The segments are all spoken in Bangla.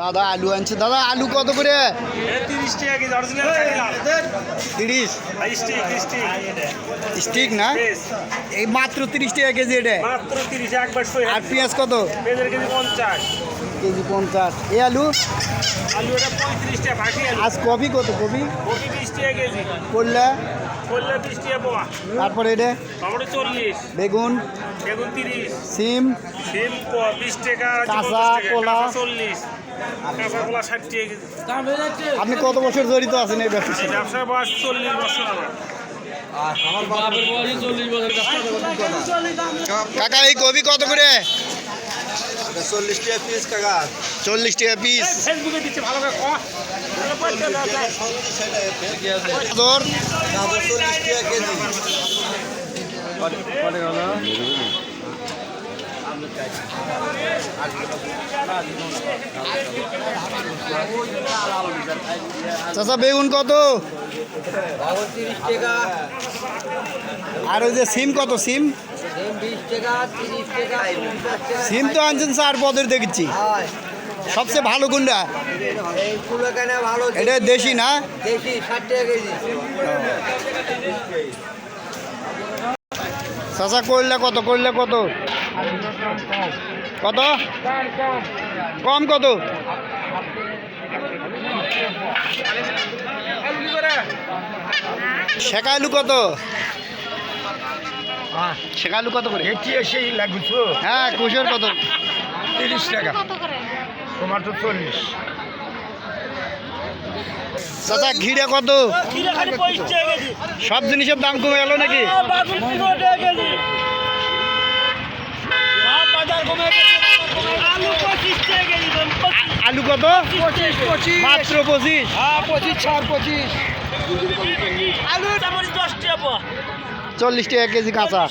দাদা আলু আনছে। দাদা আলু কত করে? তিরিশ স্টিক না? এই মাত্র তিরিশ টাকা কেজি এটা? মাত্র তিরিশ একবার শো আর পেঁয়াজ কত? কেজি পঞ্চাশ। কেজি পঞ্চাশ। এই আলু? আলু এটা পঁয়ত্রিশ টাকা আজ কপি কত কপি? করলা? তারপরে এটা? বেগুন? বেগুন তিরিশ। সিম? সিম বিশ টাকা কাঁচা, কলা। চল্লিশ। আপনি কত বছর জড়িত আছেন এই সাথে ব্যবসায় বয়স চল্লিশ বছর এই কপি কত করে? চল্লিশ টাকা পিস কাকা চল্লিশ টাকা পিস চাচা, বেগুন কত? আর ওই যে সিম কত সিম? সিম তো আনছেন চার পদের দেখছি। সবচেয়ে ভালো কোনটা? এটা দেশি না? চাচা করলে কত করলে কত? কত? কম কত? শেখালু কত? শেখালু কত করে? হ্যাঁ কুশোর কত? তিরিশ টাকা। তোমার তো চল্লিশ। চাচা ঘিরে কত? সব জিনিসের দাম কমে গেল নাকি বাগুন পনেরো টাকা কেজি সব বাজার কমে গেছে আলু পঁচিশ টাকা কেজি আলু কত? পঁচিশ পঁচিশ। মাত্র পঁচিশ। হ্যাঁ পঁচিশ ছাড় পঁচিশ। আলু দশ টাকা। চল্লিশ টাকা কেজি কাঁচা।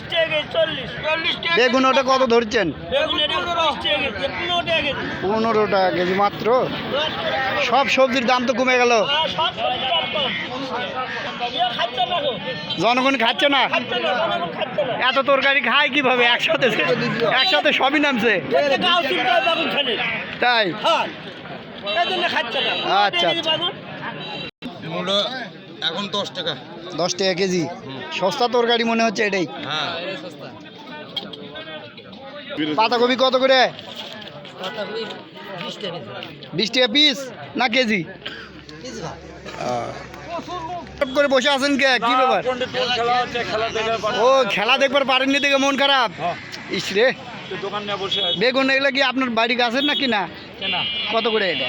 বেগুন ওটা কত ধরছেন? পনেরো। টাকা কেজি মাত্র? সব সবজির দাম তো কমে গেল। জনগণ খাচ্ছে না। এত তরকারি খায় কীভাবে একসাথে? একসাথে সবই নামছে। তাই? হ্যাঁ। আচ্ছা, মূলো এখন দশ টাকা। দশ টাকা কেজি। সস্তা তরকারি মনে হচ্ছে এটাই। হ্যাঁ। পাতাকপি কত করে? বিশ টাকা পিস না কেজি? করে বসে আছেন কে? কি ব্যাপার? ও খেলা দেখবার পারেননি দেখে মন খারাপ? হ্যাঁ। ইস রে। তো দোকান নিয়ে বসে আছে। বেগুন এগুলো কি আপনার বাড়ি গাছের নাকি না? কেনা? কত করে এটা?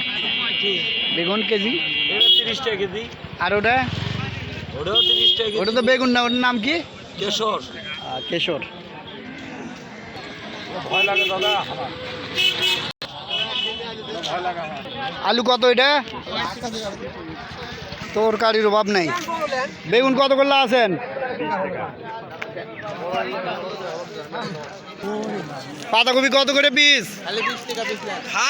বেগুন কেজি? এটা 30 টাকা কেজি, আর ওটা? ওটাও 30 টাকা ওটা তো বেগুন না ওটার নাম কি কেশর। কেশর ভয় লাগে দাদা। আলু কত এটা তরকারির অভাব নাই। বেগুন কত করলে আছেন? পাতাকপি কত করে পিস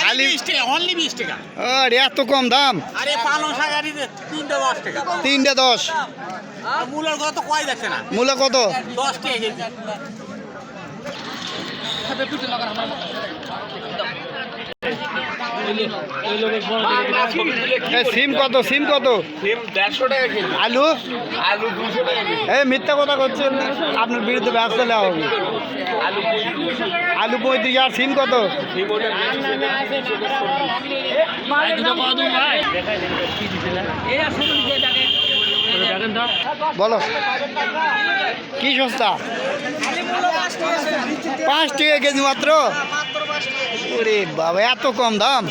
খালি only 20 টাকা। আরে এত কম দাম? তিনটে দশ মূলা কত? দশ সিম কত সিম কত? আলু? এই মিথ্যা কথা করছেন আপনার বিরুদ্ধে ব্যবস্থা নেওয়া হবে। আলু পঁয়ত্রিশ আর সিম কত? বলো। কি সস্তা? পাঁচ টাকা কেজি মাত্র? ওরে বাবা এত কম দাম?